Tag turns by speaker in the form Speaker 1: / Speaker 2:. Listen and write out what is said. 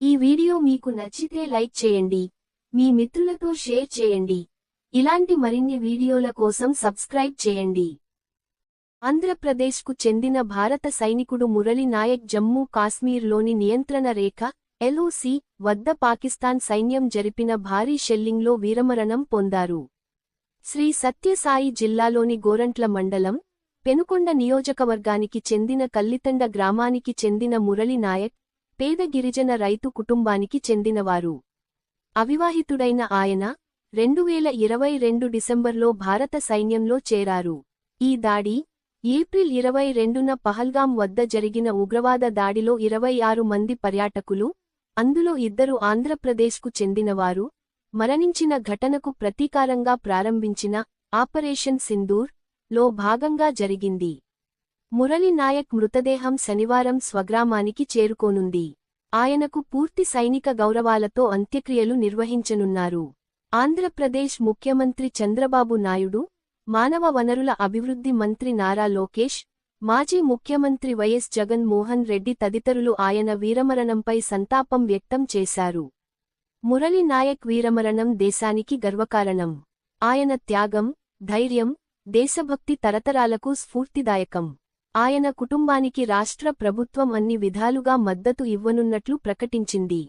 Speaker 1: ఈ వీడియో మీకు నచ్చితే లైక్ చేయండి మీ మిత్రులతో షేర్ చేయండి. ఇలాంటి మరిన్ని వీడియోల కోసం సబ్స్క్రైబ్ చేయండి. ఆంధ్రప్రదేశ్కు చెందిన భారత సైనికుడు మురళి నాయక్ జమ్మూ కాశ్మీర్లోని నియంత్రణ రేఖ ఎల్ఓసి వద్ద పాకిస్తాన్ సైన్యం జరిపిన భారీ షెల్లింగ్లో వీరమరణం పొందారు. శ్రీ సత్యసాయి జిల్లాలోని గోరంట్ల మండలం పెనుకొండ నియోజకవర్గానికి చెందిన కల్లితండ గ్రామానికి చెందిన మురళి నాయక్ పేద గిరిజన రైతు కుటుంబానికి చెందినవారు. అవివాహితుడైన ఆయన రెండువేల ఇరవై రెండు డిసెంబర్లో భారత సైన్యంలో చేరారు. ఈ దాడి ఏప్రిల్ ఇరవై రెండున పహల్గాం వద్ద జరిగిన ఉగ్రవాద దాడిలో ఇరవై ఆరు మంది పర్యాటకులు అందులో ఇద్దరు ఆంధ్రప్రదేశ్కు చెందినవారు. మరణించిన ఘటనకు ప్రతీకారంగా ప్రారంభించిన ఆపరేషన్ సింధూర్లో భాగంగా జరిగింది. మురళి నాయక్ మృతదేహం శనివారం స్వగ్రామానికి చేరుకోనుంది. ఆయనకు పూర్తి సైనిక గౌరవాలతో అంత్యక్రియలు నిర్వహించనున్నారు. ఆంధ్రప్రదేశ్ ముఖ్యమంత్రి చంద్రబాబు నాయుడు మానవ వనరుల అభివృద్ధి మంత్రి నారా లోకేష్ మాజీ ముఖ్యమంత్రి వైఎస్ జగన్ మోహన్ రెడ్డి తదితరులు ఆయన వీరమరణంపై సంతాపం వ్యక్తం చేశారు. మురళి నాయక్ వీరమరణం దేశానికి గర్వకారణం. ఆయన త్యాగం ధైర్యం దేశభక్తి తరతరాలకు స్ఫూర్తిదాయకం. ఆయన కుటుంబానికి రాష్ట్ర ప్రభుత్వం అన్ని విధాలుగా మద్దతు ఇవ్వనున్నట్లు ప్రకటించింది.